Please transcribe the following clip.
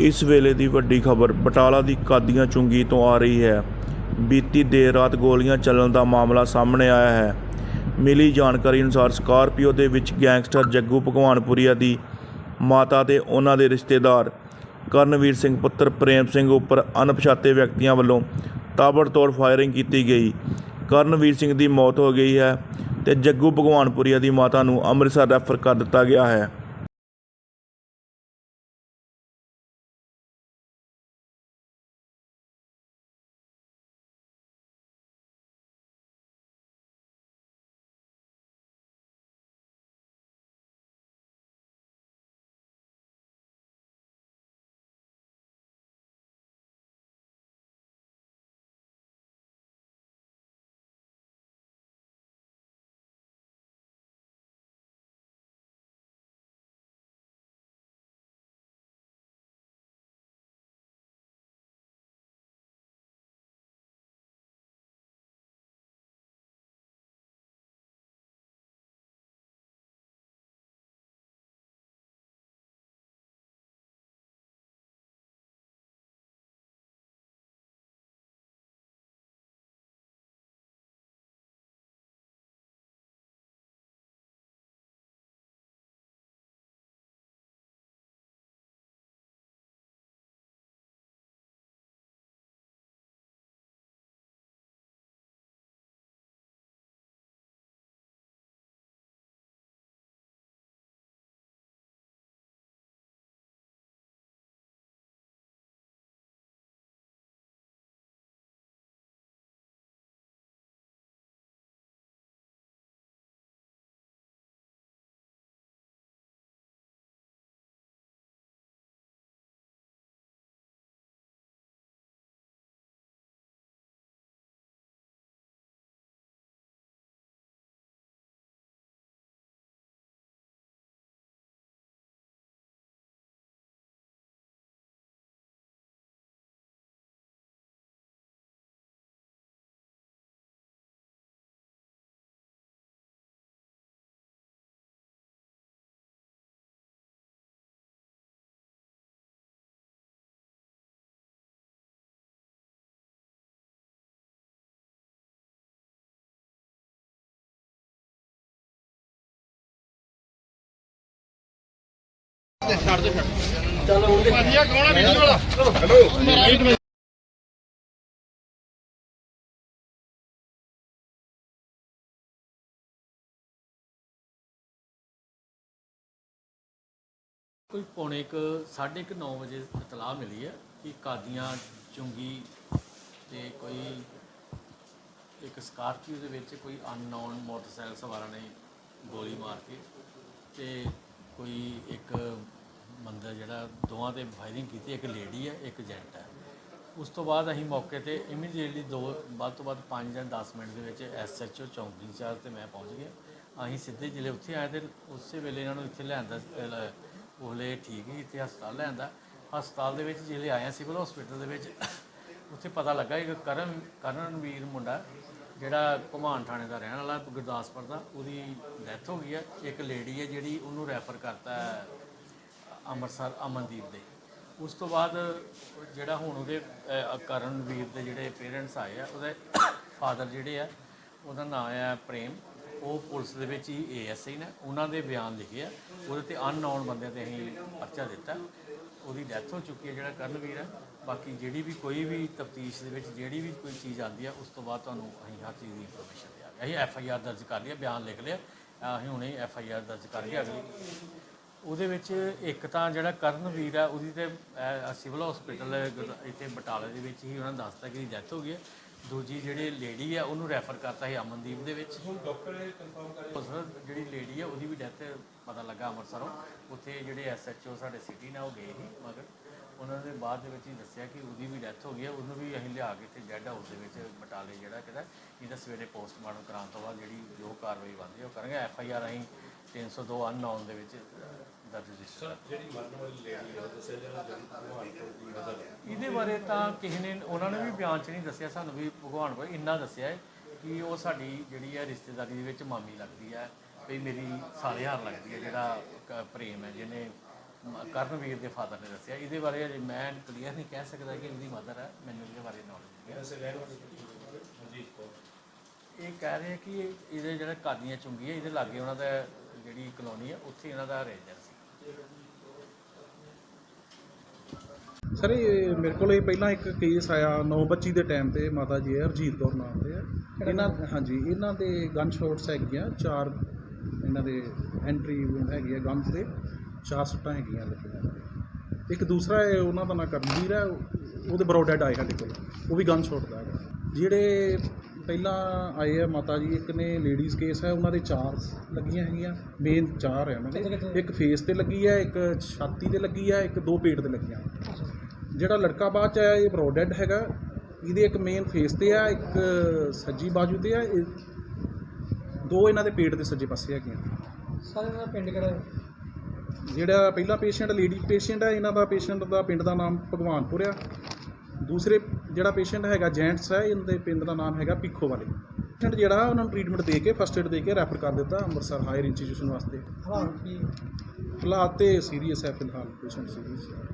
ਇਸ ਵੇਲੇ ਦੀ ਵੱਡੀ ਖਬਰ, ਬਟਾਲਾ ਦੀ ਕਾਦੀਆਂ ਚੁੰਗੀ ਤੋਂ ਆ ਰਹੀ ਹੈ। ਬੀਤੀ ਦੇਰ ਰਾਤ ਗੋਲੀਆਂ ਚੱਲਣ ਦਾ ਮਾਮਲਾ ਸਾਹਮਣੇ ਆਇਆ ਹੈ। ਮਿਲੀ ਜਾਣਕਾਰੀ ਅਨੁਸਾਰ ਸਕਾਰਪੀਓ ਦੇ ਵਿੱਚ ਗੈਂਗਸਟਰ ਜੱਗੂ ਭਗਵਾਨਪੁਰੀਆ ਦੀ ਮਾਤਾ ਤੇ ਉਹਨਾਂ ਦੇ ਰਿਸ਼ਤੇਦਾਰ ਕਰਨਵੀਰ ਸਿੰਘ ਪੁੱਤਰ ਪ੍ਰੇਮ ਸਿੰਘ ਉੱਪਰ ਅਣਪਛਾਤੇ ਵਿਅਕਤੀਆਂ ਵੱਲੋਂ ਤਾਬੜਤੋੜ ਫਾਇਰਿੰਗ ਕੀਤੀ ਗਈ। ਕਰਨਵੀਰ ਸਿੰਘ ਦੀ ਮੌਤ ਹੋ ਗਈ ਹੈ ਤੇ ਜੱਗੂ ਭਗਵਾਨਪੁਰੀਆ ਦੀ ਮਾਤਾ ਨੂੰ ਅੰਮ੍ਰਿਤਸਰ ਰੈਫਰ ਕਰ ਦਿੱਤਾ ਗਿਆ ਹੈ। ਕੋਈ ਪੌਣੇ ਇੱਕ ਸਾਢੇ ਇੱਕ 9 ਵਜੇ ਇਤਲਾਹ ਮਿਲੀ ਹੈ ਕਿ ਕਾਦੀਆਂ ਚੁੰਗੀ ਤੇ ਕੋਈ ਇੱਕ ਸਕਾਰਪੀਓ ਦੇ ਵਿੱਚ ਕੋਈ ਅਨਨੋਨ ਮੋਟਰਸਾਈਕਲ ਸਵਾਰਾਂ ਨੇ ਗੋਲੀ ਮਾਰ ਕੇ ਤੇ ਕੋਈ ਇੱਕ ਬੰਦਾ ਜਿਹੜਾ ਦੋਵਾਂ ਤੇ ਫਾਇਰਿੰਗ ਕੀਤੀ, ਇੱਕ ਲੇਡੀ ਹੈ, ਇੱਕ ਜੈਂਟ ਹੈ। ਉਸ ਤੋਂ ਬਾਅਦ ਅਸੀਂ ਮੌਕੇ ਤੇ ਇਮੀਡੀਏਟਲੀ ਦੋ, ਵੱਧ ਤੋਂ ਵੱਧ 5 ਜਾਂ 10 ਮਿੰਟ ਦੇ ਵਿੱਚ ਐਸਐਚਓ ਚੌਂਕੀ ਇੰਚਾਰਜ ਤੇ ਮੈਂ ਪਹੁੰਚ ਗਿਆ। ਅਸੀਂ ਸਿੱਧੇ ਜ਼ਿਲ੍ਹੇ ਉੱਥੇ ਆਏ ਤੇ ਉਸੇ ਵੇਲੇ ਇਹਨਾਂ ਨੂੰ ਇੱਥੇ ਲਿਆਂਦਾ ਉਹਲੇ ਠੀਕ ਹੀ, ਇੱਥੇ ਹਸਪਤਾਲ ਲਿਆਂਦਾ। ਹਸਪਤਾਲ ਦੇ ਵਿੱਚ ਜਿਹੜੇ ਆਏ ਸਿਵਲ ਹਸਪੀਟਲ ਦੇ ਵਿੱਚ, ਉੱਥੇ ਪਤਾ ਲੱਗਾ ਕਿ ਕਰਨ, ਕਰਨਵੀਰ ਮੁੰਡਾ, ਜਿਹੜਾ ਘੁਮਾਣ ਥਾਣੇ ਦਾ ਰਹਿਣ ਵਾਲਾ ਗੁਰਦਾਸਪੁਰ ਦਾ, ਉਹਦੀ ਡੈਥ ਹੋ ਗਈ ਹੈ। ਇੱਕ ਲੇਡੀ ਹੈ ਜਿਹੜੀ ਉਹਨੂੰ ਰੈਫਰ ਕਰਤਾ ਅੰਮ੍ਰਿਤਸਰ ਅਮਨਦੀਪ ਦੇ। ਉਸ ਤੋਂ ਬਾਅਦ ਜਿਹੜਾ ਹੁਣ ਉਹਦੇ ਅਹ, ਕਰਨਵੀਰ ਦੇ ਜਿਹੜੇ ਪੇਰੈਂਟਸ ਆਏ ਆ ਉਹਦੇ ਫਾਦਰ ਜਿਹੜੇ ਆ ਉਹਦਾ ਨਾਮ ਆ ਪ੍ਰੇਮ। ਉਹ ਪੁਲਿਸ ਦੇ ਵਿੱਚ ਹੀ ਏਐਸਆਈ ਨੇ। ਉਹਨਾਂ ਦੇ ਬਿਆਨ ਲਿਖੇ ਆ। ਉਹਦੇ ਤੇ ਅਨਨੋਨ ਬੰਦਿਆਂ ਤੇ ਅਸੀਂ ਪਰਚਾ ਦਿੱਤਾ। ਉਹਦੀ ਡੈਥ ਹੋ ਚੁੱਕੀ ਹੈ ਜਿਹੜਾ ਕਰਨਵੀਰ ਹੈ ਬਾਕੀ ਜਿਹੜੀ ਵੀ ਕੋਈ ਵੀ ਤਫਤੀਸ਼ ਦੇ ਵਿੱਚ ਜਿਹੜੀ ਵੀ ਕੋਈ ਚੀਜ਼ ਆਉਂਦੀ ਆ ਉਸ ਤੋਂ ਬਾਅਦ ਤੁਹਾਨੂੰ ਅਸੀਂ ਹਰ ਚੀਜ਼ ਦੀ ਇਨਫੋਰਮੇਸ਼ਨ ਦਿਆਂਗੇ। ਅਸੀਂ ਐਫ ਆਈ ਆਰ ਦਰਜ ਕਰ ਲਿਆ ਬਿਆਨ ਲਿਖ ਲਿਆ। ਅਸੀਂ ਹੁਣੇ ਐਫ ਆਈ ਆਰ ਦਰਜ ਕਰ ਲਿਆ ਅਗਲੀ। ਉਹਦੇ ਵਿੱਚ ਇੱਕ ਤਾਂ ਜਿਹੜਾ ਕਰਨਵੀਰ ਹੈ ਉਹਦੀ ਤੇ ਅਹ, ਸਿਵਲ ਹਸਪੀਟਲ ਇੱਥੇ ਬਟਾਲੇ ਦੇ ਵਿੱਚ ਹੀ ਉਹਨਾਂ ਦੱਸਤਾ ਕਿ ਡੈਥ ਹੋ ਗਈ ਹੈ ਦੂਜੀ ਜਿਹੜੀ ਲੇਡੀ ਹੈ ਉਹਨੂੰ ਰੈਫਰ ਕਰਤਾ ਸੀ ਅਮਨਦੀਪ ਦੇ ਵਿੱਚ। ਹੁਣ ਡਾਕਟਰ ਨੇ ਕਨਫਰਮ ਕਰ ਜਿਹੜੀ ਲੇਡੀ ਹੈ ਉਹਦੀ ਵੀ ਡੈਥ ਪਤਾ ਲੱਗਾ ਅੰਮ੍ਰਿਤਸਰੋਂ। ਉੱਥੇ ਜਿਹੜੇ ਐਸਐਚਓ ਸਾਡੇ ਸਿਟੀ ਨੇ ਉਹ ਗਏ ਸੀ ਮਗਰ ਉਹਨਾਂ ਨੇ ਬਾਅਦ ਦੇ ਵਿੱਚ ਹੀ ਦੱਸਿਆ ਕਿ ਉਹਦੀ ਵੀ ਡੈਥ ਹੋ ਗਈ ਹੈ ਉਹਨੂੰ ਵੀ ਅਸੀਂ ਲਿਆ ਕੇ ਇੱਥੇ ਜੈਡ ਹਾਊਸ ਦੇ ਵਿੱਚ ਬਟਾਲੇ ਜਿਹੜਾ ਕਿਹਦਾ ਇਹਦਾ ਸਵੇਰੇ ਪੋਸਟਮਾਰਟਮ ਕਰਾਉਣ ਤੋਂ ਬਾਅਦ ਜਿਹੜੀ ਜੋ ਕਾਰਵਾਈ ਬਣਦੀ ਹੈ ਉਹ ਕਰਾਂਗੇ। ਐਫ ਆਈ ਆਰ ਅਸੀਂ 302 ਅਨਨੋਨ ਦੇ ਵਿੱਚ ਦਰਜ ਰਜਿਸਟਰ ਜਿਹੜੀ ਮਰਨ ਵਾਲੀ ਲੇਡੀ ਉਹ ਦੱਸਿਆ ਜਾਂਦਾ ਜਿਹੜੀ ਭਗਵਾਨਪੁਰ ਦੀ ਮਦਰ ਹੈ ਇਹਦੇ ਬਾਰੇ ਤਾਂ ਕਿਸੇ ਨੇ ਉਹਨਾਂ ਨੇ ਵੀ ਬਿਆਨ 'ਚ ਨਹੀਂ ਦੱਸਿਆ ਸਾਨੂੰ ਵੀ ਭਗਵਾਨ ਕੋਲ ਇੰਨਾ ਦੱਸਿਆ ਹੈ ਕਿ ਉਹ ਸਾਡੀ ਜਿਹੜੀ ਹੈ ਰਿਸ਼ਤੇਦਾਰੀ ਦੇ ਵਿੱਚ ਮਾਮੀ ਲੱਗਦੀ ਹੈ ਵੀ ਮੇਰੀ ਸਾਲੇ ਹਾਰ ਲੱਗਦੀ ਹੈ ਜਿਹੜਾ ਕ- ਪ੍ਰੇਮ ਹੈ ਜਿਹਨੇ ਮ- ਕਰਨਵੀਰ ਦੇ ਫਾਦਰ ਨੇ ਦੱਸਿਆ। ਇਹਦੇ ਬਾਰੇ ਅਜੇ ਮੈਂ ਕਲੀਅਰ ਨਹੀਂ ਕਹਿ ਸਕਦਾ ਕਿ ਇਹਦੀ ਮਦਰ ਹੈ ਮੈਨੂੰ ਇਹਦੇ ਬਾਰੇ ਨੌਲੇਜ ਨਹੀਂ ਹੈ। ਵੈਸੇ ਰਹਿਣ ਵਾਲੀ ਹਰਜੀਤ ਕੌਰ। ਇਹ ਕਹਿ ਰਹੇ ਆ ਕਿ ਇਹ- ਇਹਦੇ ਜਿਹੜਾ ਕਾਦੀਆਂ ਚੁੰਗੀ ਹੈ ਇਹਦੇ ਲਾਗੇ ਉਹਨਾਂ ਦਾ ਜਿਹੜੀ ਕਲੋਨੀ ਹੈ ਉੱਥੇ ਇਹਨਾਂ ਦਾ ਰੈਜ਼ੀਡੈਂਸ ਸੀ। ਸਰ ਇਹ ਮੇਰੇ ਕੋਲ ਇਹ ਪਹਿਲਾਂ ਇੱਕ ਕੇਸ ਆਇਆ 925 ਦੇ ਟਾਈਮ ਤੇ ਮਾਤਾ ਜੀ ਹੈ ਹਰਜੀਤ ਕੌਰ ਨਾਮ ਦੇ ਆ। ਇਹਨਾਂ ਹਾਂਜੀ ਇਹਨਾਂ ਦੇ ਗਨ ਸ਼ਾਟਸ ਹੈਗੀਆਂ ਚਾਰ ਇਹਨਾਂ ਦੇ ਐਂਟਰੀ ਹੈਗੀ ਹੈ ਗਨਸ ਦੇ ਚਾਰ ਸੱਟਾਂ ਹੈਗੀਆਂ ਲੱਗੀਆਂ ਇੱਕ ਦੂਸਰਾ ਹੈ ਉਹਨਾਂ ਦਾ ਨਾਂ ਕਰਮਵੀਰ ਹੈ ਉਹ- ਉਹਦੇ ਬਰੋ ਡੈਡ ਆਏ ਸਾਡੇ ਕੋਲ ਉਹ ਵੀ ਗਨ ਸ਼ਾਟ ਦਾ ਹੈਗਾ। ਜਿਹੜੇ ਪਹਿਲਾਂ ਆਏ ਆ ਮਾਤਾ ਜੀ ਇੱਕ ਨੇ ਲੇਡੀਜ਼ ਕੇਸ ਹੈ ਉਹਨਾਂ ਦੇ ਚਾਰ ਲੱਗੀਆਂ ਹੈਗੀਆਂ ਮੇਨ ਚਾਰ ਹੈ ਉਹਨਾਂ ਦੇ। ਇੱਕ ਫੇਸ ਤੇ ਲੱਗੀ ਹੈ ਇੱਕ ਛਾਤੀ ਤੇ ਲੱਗੀ ਹੈ ਇੱਕ ਦੋ ਪੇਟ ਤੇ ਲੱਗੀਆਂ। ਜਿਹੜਾ ਲੜਕਾ ਬਾਅਦ ਚ ਆਇਆ ਇਹ ਬਰੋ ਡੈਡ ਹੈਗਾ। ਇਹਦੇ ਇੱਕ ਮੇਨ ਫੇਸ ਤੇ ਆ ਇੱਕ ਸੱਜੀ ਬਾਜੂ ਤੇ ਆ ਦੋ ਇਹਨਾਂ ਦੇ ਪੇਟ ਦੇ ਸੱਜੇ ਪਾਸੇ ਹੈਗੀਆਂ। ਸਾਰੇ ਦਾ ਪਿੰਡ ਕਿਹੜਾ ਹੈ? ਜਿਹੜਾ ਪਹਿਲਾ ਪੇਸ਼ੈਂਟ ਲੇਡੀ ਪੇਸ਼ੈਂਟ ਹੈ ਇਹਨਾਂ ਦਾ ਪੇਸ਼ੈਂਟ ਦਾ ਪਿੰਡ ਦਾ ਨਾਮ ਭਗਵਾਨਪੁਰ ਆ। ਦੂਸਰੇ ਜਿਹੜਾ ਪੇਸ਼ੈਂਟ ਹੈਗਾ ਜੈਂਟਸ ਹੈ ਇਹਨਾਂ ਦੇ ਪਿੰਡ ਦਾ ਨਾਮ ਹੈਗਾ ਪੀਖੋ ਵਾਲੇ। ਪੇਸ਼ੈਂਟ ਜਿਹੜਾ ਉਹਨਾਂ ਨੂੰ ਟ੍ਰੀਟਮੈਂਟ ਦੇ ਕੇ ਫਸਟ ਏਡ ਦੇ ਕੇ ਰੈਫਰ ਕਰ ਦਿੱਤਾ ਅੰਮ੍ਰਿਤਸਰ ਹਾਇਰ ਇੰਸਟੀਟਿਊਸ਼ਨ ਵਾਸਤੇ। ਹਾਲਾਤ ਤੇ ਸੀਰੀਅਸ ਹੈ ਫਿਲਹਾਲ ਪੇਸ਼ੈਂਟ ਸੀਰੀਅਸ ਹੈ।